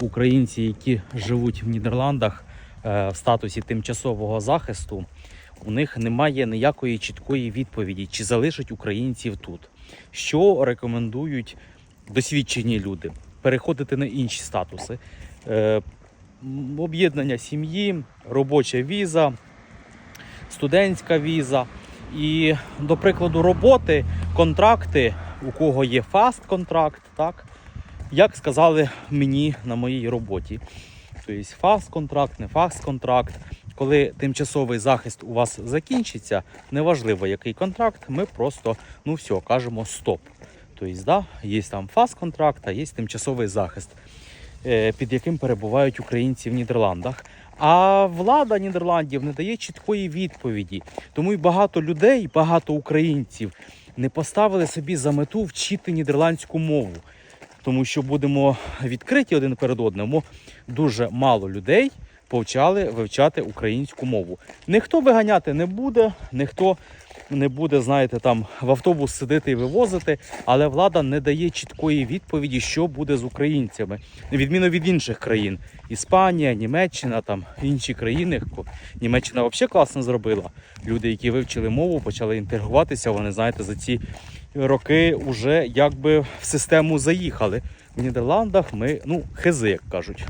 українці, які живуть в Нідерландах е, в статусі тимчасового захисту, у них немає ніякої чіткої відповіді, чи залишать українців тут. Що рекомендують досвідчені люди? Переходити на інші статуси. Е, Об'єднання сім'ї, робоча віза, студентська віза. І, до прикладу, роботи, контракти, у кого є фаст-контракт, так, як сказали мені на моїй роботі. Тобто фаст-контракт, не фаст-контракт. Коли тимчасовий захист у вас закінчиться, неважливо який контракт, ми просто ну все, кажемо стоп. Тобто, да, є там фаст-контракт, а є тимчасовий захист, е, під яким перебувають українці в Нідерландах. А влада Нідерландів не дає чіткої відповіді. Тому й багато людей, багато українців не поставили собі за мету вчити нідерландську мову. Тому що будемо відкриті один перед одним. Дуже мало людей повчали вивчати українську мову. Ніхто виганяти не буде, ніхто не буде, знаєте, там в автобус сидити і вивозити, але влада не дає чіткої відповіді, що буде з українцями, відміну від інших країн. Іспанія, Німеччина, там інші країни. Німеччина взагалі класно зробила. Люди, які вивчили мову, почали інтегруватися. Вони знаєте, за ці роки вже якби в систему заїхали. В Нідерландах ми ну хизи, як кажуть.